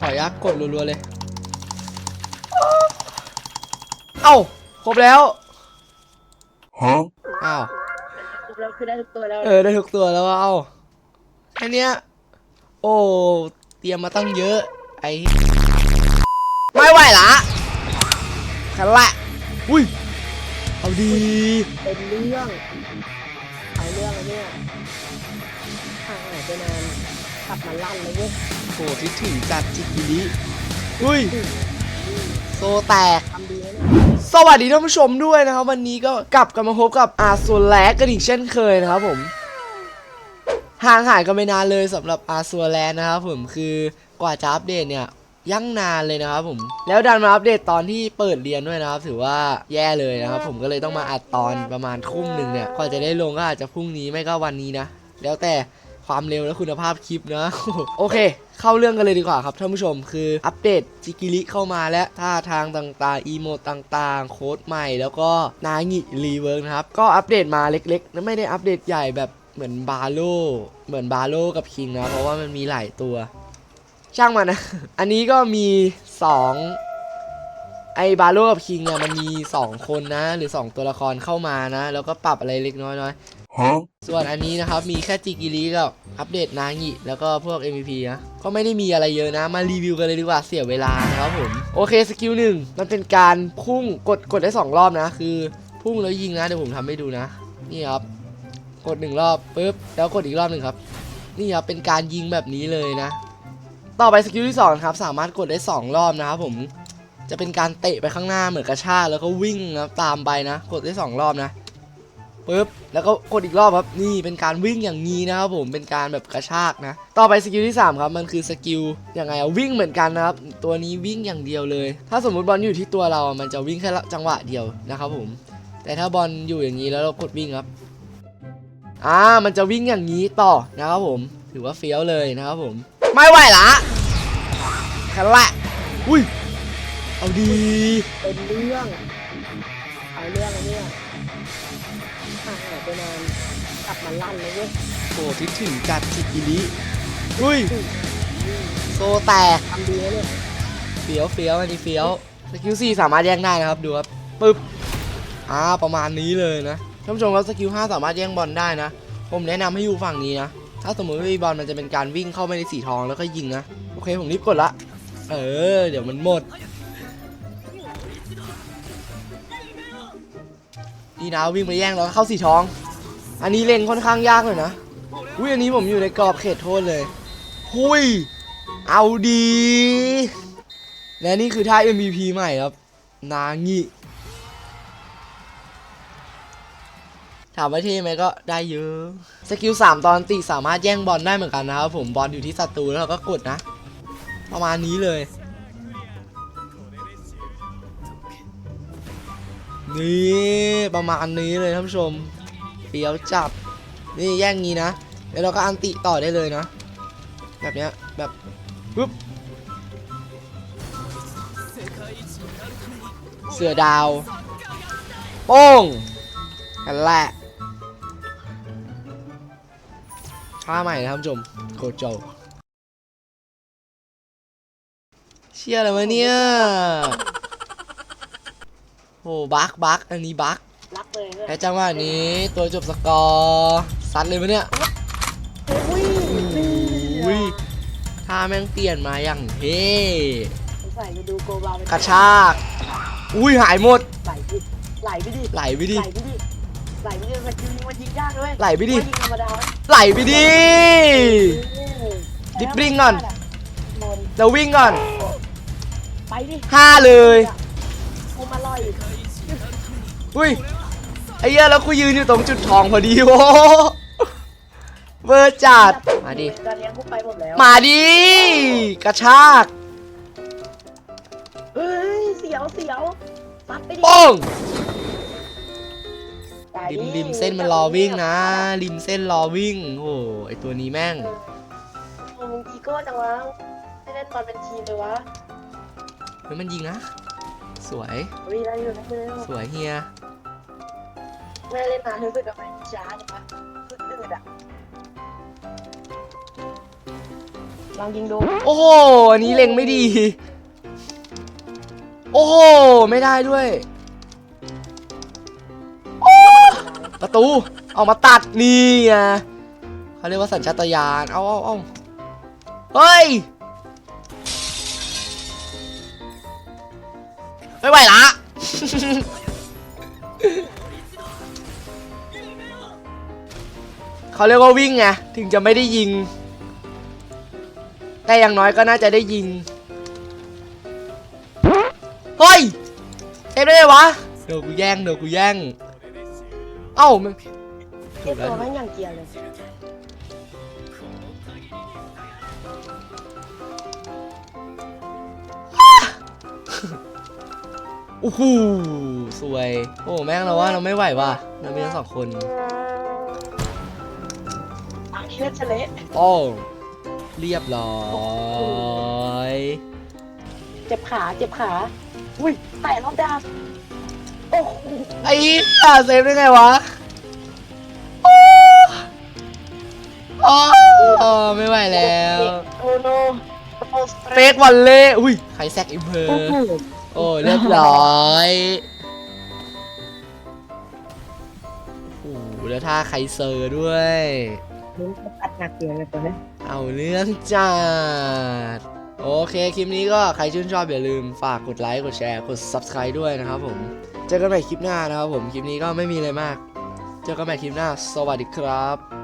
ขออนุญาตกดรัวๆเลย เอ้า ครบแล้ว Huh? อ้าวครบแล้วคือได้ทุกตัวแล้ว เออ ได้ทุกตัวแล้วว่าเอ้าแค่เนี้ย โอ้ เตรียมมาตั้งเยอะ ไอไม่ไหวละขันละอุ้ย เอาดี เป็นเรื่องเอาเรื่องอันเนี่ยห่างหายไปนานกลับมาลั่นเลยเว้ยโหคิดถึงจัดจิกิริอุ้ย โซแตกทำดีนะเนี่ยสวัสดีท่านผู้ชมด้วยนะครับ วันนี้ก็กลับกันมาพบกับอาร์โซแลกกันอีกเช่นเคยนะครับผมห่างหายกันไปนานเลยสำหรับอาร์โซแลนะครับผมคือกว่าจะอัปเดตเนี่ยยั่งนานเลยนะครับผม แล้วดันมาอัปเดตตอนที่เปิดเรียนด้วยนะครับ ถือว่าแย่เลยนะครับ ผมก็เลยต้องมาอัดตอนประมาณทุ่มหนึ่งเนี่ยกว่าจะได้ลงก็อาจจะพรุ่งนี้ไม่ก็วันนี้นะ แล้วแต่ ความเร็วและคุณภาพคลิปนะ โอเค เข้าเรื่องกันเลยดีกว่าครับท่านผู้ชมคืออัปเดตจิกิริเข้ามาและท่าทางต่างๆ อีโมดต่างๆ โค้ดใหม่ แล้วก็นางิรีเวิร์กนะครับ ก็อัปเดตมาเล็กๆไม่ได้อัปเดตใหญ่แบบเหมือนบาโลเหมือนบาโลกับคิงนะเพราะว่ามันมีหลายตัว ช่างมันนะ อันนี้ก็มี 2ไอบาโลกับคิงเนี่ยมันมี 2 คนนะ หรือ 2 ตัวละครเข้ามานะ แล้วก็ปรับอะไรเล็กน้อยๆ ส่วนอันนี้นะครับมีแค่จิกิริกับอัปเดตนางิแล้วก็พวก MVP นะก็ไม่ได้มีอะไรเยอะนะ มารีวิวกันเลยดีกว่าเสียเวลานะครับผม โอเคสกิลหนึ่งมันเป็นการพุ่งกดกดได้ 2 รอบนะ คือพุ่งแล้วยิงนะ เดี๋ยวผมทำให้ดูนะ นี่ครับ กด 1 รอบปุ๊บแล้วกดอีกรอบหนึ่งครับ นี่ครับเป็นการยิงแบบนี้เลยนะ ต่อไปสกิลที่2ครับสามารถกดได้ 2 รอบนะครับผมจะเป็นการเตะไปข้างหน้าเหมือนกระชากแล้วก็วิ่งนะตามไปนะ กดได้ 2 รอบนะ ปึ๊บแล้วก็กดอีกรอบครับนี่เป็นการวิ่งอย่างนี้นะครับผมเป็นการแบบกระชากนะ ต่อไปสกิลที่ 3 ครับมันคือสกิลยังไงอะวิ่งเหมือนกันนะครับตัวนี้วิ่งอย่างเดียวเลย ถ้าสมมุติบอลอยู่ที่ตัวเรามันจะวิ่งแค่จังหวะเดียวนะครับผมแต่ถ้าบอลอยู่อย่างนี้แล้วเรากดวิ่งครับอ่ามันจะวิ่งอย่างนี้ต่อนะครับผมถือว่าเฟี้ยวเลยนะครับผม ไม่ไหวละแค่ละอุ้ยเอาดีเป็นเรื่องางหายไปนานกลับมาลั่นเลยเว้ยโอ้คิดถึงจัดจิกิริอุ้ยโซแตกทำดีนะเนี่ยเฟี้ยวเฟี้ยวอันนี้เฟี้ยวสกิลสี่สามารถแย่งได้นะครับดูครับปึ๊บอ่าประมาณนี้เลยนะท่านผู้ชมครับสกิลห้าสามารถแย่งบอลได้นะ ผมแนะนำให้อยู่ฝั่งนี้นะถ้าสมมติว่ามีบอลมันจะเป็นการวิ่งเข้าไปในสีทองแล้วก็ยิงนะโอเคผมรีบกดละ เออ เดี๋ยวมันหมด นะวิ่งไปแย่งแล้วเข้าสีท้อง อันนี้เล่นค่อนข้างยากเลยนะอุ้ยอันนี้ผมอยู่ในกรอบเขตโทษเลยหุยเอาดี และนี่คือท่า MVP ใหม่ครับ นางิถามว่าเท่ไหมก็ได้เยอะ สกิล 3 ตอนติสามารถแย่งบอลได้เหมือนกันนะครับผมบอลอยู่ที่ศัตรูแล้วเราก็กดนะ ประมาณนี้เลย นี่ ประมาณนี้เลยท่านผู้ชมเปียวจับ นี่แย่งงี้นะแล้วเราก็อันติต่อได้เลยนะ แบบเนี้ยแบบปุ๊บเสือดาวโป้งกันแหละท่าใหม่นะท่านผู้ชมโคโจเชี่ยอะไรวะเนี่ยโอ้บักบักอันนี้บัก รักเลยเนี่ยและจังหวะนี้ตัวจบสกอร์ซัดเลยปะเนี่ยอุ้ยอุ้ยท่าแม่งเปลี่ยนมาอย่างเท่ใส่ไปดูโกบาเป็นกระชาก อุ้ยหายหมด ไหลไปไหลไปดิไหลไปดิ ไหลไปดิไหลไปดิมันยิงมันยิงยากด้วยไหลไปดิ มันยิงธรรมดาไหมไหลไปดิดิบลิงก่อนโดนแล้ววิ่งก่อนไปดิห้าเลย กูมาลอยอีก อุ้ยไอ้เหี้ยแล้วกูยืนอยู่ตรงจุดทองพอดีโว้เวอร์จัดมาดิการเลี้ยงกูไปหมดแล้วมาดิกระชากเฮ้ยเสียวเสียวซัดไปดิโป้งตายริดิมริมเส้นมันรอวิ่งนะ ริมเส้นรอวิ่งโอ้โหไอตัวนี้แม่งมึงอีโก้จังวะไม่เล่นบอลเป็นทีมเลยวะเฮ้ยมันยิงนะ สวยรีได้อยู่นะเพื่อนสวยเฮีย ไม่เล่นนานรู้สึกกับมันช้าจังวะคืออืดอะลองยิงดูโอ้โหอันนี้เล็งไม่ดี โอ้โหไม่ได้ด้วย โอ้ประตูเอามาตัดนี่ไงเขาเรียกว่าสัญชาตญาณเอาเอาเอาเฮ้ยไม่ไหวละ เขาเรียกว่าวิ่งไงถึงจะไม่ได้ยิง แต่อย่างน้อยก็น่าจะได้ยิงเฮ้ยเอฟได้ไงวะเดี๋ยวกูแย่งเดี๋ยวกูแย่งเอ้ามันเทียบตัวแม่งอย่างเกรียร์เลยโอ้โหสวย โอ้แม่งเราว่าเราไม่ไหวว่ะเรามีทั้งสองคน อันนี้เล่นเฉลยโอ้เรียบร้อยเจ็บขาเจ็บขา อุ้ยแตะรอบดาวโอ้โหไอ้เหี้ยเซฟได้ไงวะโอ้โอ้ไม่ไหวแล้วโอ้โนโอ้สเตเฟกวันเล่อุ้ยใครแซกอิมเพอโอ้ร์โหโอ้เรียบร้อยโอ้โหแล้วท่าใครเซอร์ด้วย ลุ้ตัดหนักเกินเลยตัวนี้เอาเรื่องจัดโอเค คลิปนี้ก็ใครชื่นชอบอย่าลืมฝากกดไลค์กดแชร์กด Subscribe ด้วยนะครับผมเจอกันใหม่คลิปหน้านะครับผมคลิปนี้ก็ไม่มีอะไรมาก เจอกันใหม่คลิปหน้า สวัสดีครับ